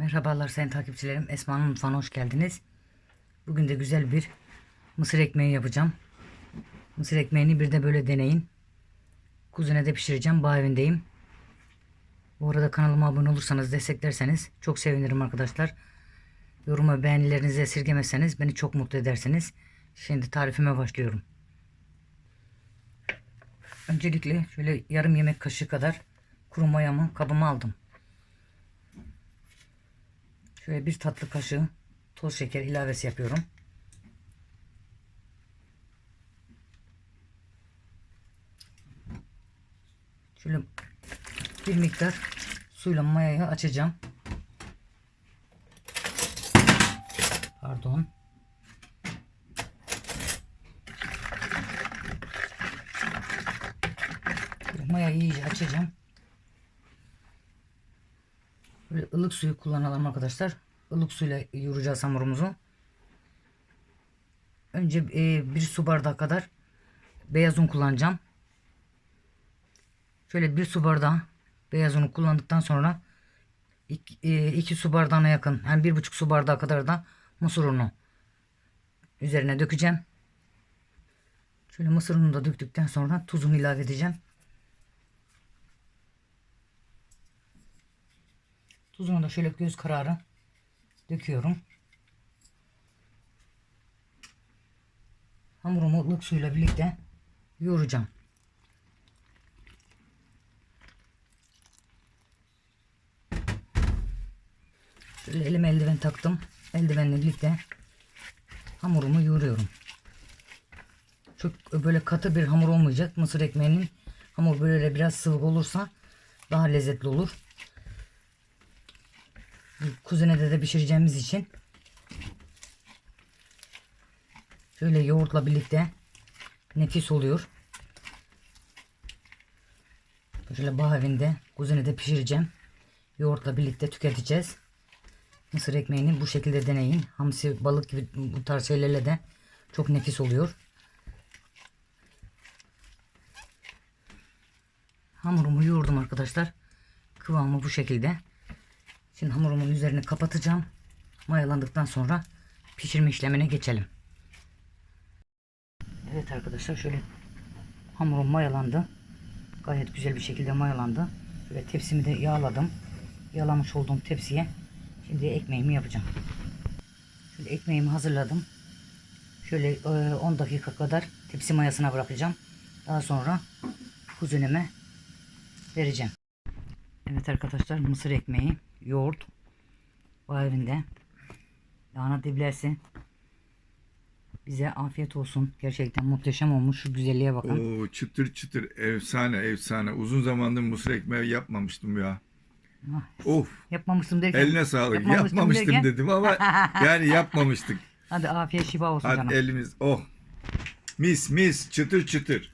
Merhabalar sayın takipçilerim. Esma'nın mutfağına hoş geldiniz. Bugün de güzel bir mısır ekmeği yapacağım. Mısır ekmeğini bir de böyle deneyin. Kuzine de pişireceğim. Bağ evindeyim. Bu arada kanalıma abone olursanız desteklerseniz çok sevinirim arkadaşlar. Yorum ve beğenilerinizi esirgemezseniz beni çok mutlu edersiniz. Şimdi tarifime başlıyorum. Öncelikle şöyle yarım yemek kaşığı kadar kuru mayamı kabıma aldım. Şöyle bir tatlı kaşığı toz şeker ilavesi yapıyorum. Şöyle bir miktar suyla mayayı açacağım. Pardon. Mayayı iyice açacağım. Böyle ılık suyu kullanalım arkadaşlar. Ilık suyla yoğuracağız hamurumuzu. Önce e, bir su bardağı kadar beyaz un kullanacağım. Şöyle bir su bardağı beyaz unu kullandıktan sonra iki, e, iki su bardağına yakın yani bir buçuk su bardağı kadar da mısır unu üzerine dökeceğim. Şöyle mısır ununu da döktükten sonra tuzunu ilave edeceğim. Tuzunu da şöyle göz kararı döküyorum. Hamurumu ılık suyla birlikte yoğuracağım. Şöyle elime eldiven taktım. Eldivenle birlikte hamurumu yoğuruyorum. Çok böyle katı bir hamur olmayacak. Mısır ekmeğinin hamur böyle biraz sıvı olursa daha lezzetli olur. Kuzinede de pişireceğimiz için şöyle yoğurtla birlikte nefis oluyor. Şöyle bağ evinde kuzinede pişireceğim. Yoğurtla birlikte tüketeceğiz. Mısır ekmeğini bu şekilde deneyin. Hamsi, balık gibi bu tarz şeylerle de çok nefis oluyor. Hamurumu yoğurdum arkadaşlar. Kıvamı bu şekilde. Şimdi hamurumun üzerini kapatacağım. Mayalandıktan sonra pişirme işlemine geçelim. Evet arkadaşlar şöyle hamurum mayalandı. Gayet güzel bir şekilde mayalandı. Böyle tepsimi de yağladım. Yağlamış olduğum tepsiye şimdi ekmeğimi yapacağım. Şöyle ekmeğimi hazırladım. Şöyle e, 10 dakika kadar tepsi mayasına bırakacağım. Daha sonra kuzineme vereceğim. Evet arkadaşlar mısır ekmeği, yoğurt bu evinde. Lahana diblesi. Bize afiyet olsun. Gerçekten muhteşem olmuş. Şu güzelliğe bakın. Oo çıtır çıtır efsane efsane. Uzun zamandır mısır ekmeği yapmamıştım ya. Ah, Of Yapmamıştım derken. eline sağlık. Yapmamıştım Yapmamıştım derken- dedim ama yani yapmamıştık. Hadi afiyet şifa olsun Hadi canım. elimiz oh. Mis mis çıtır çıtır.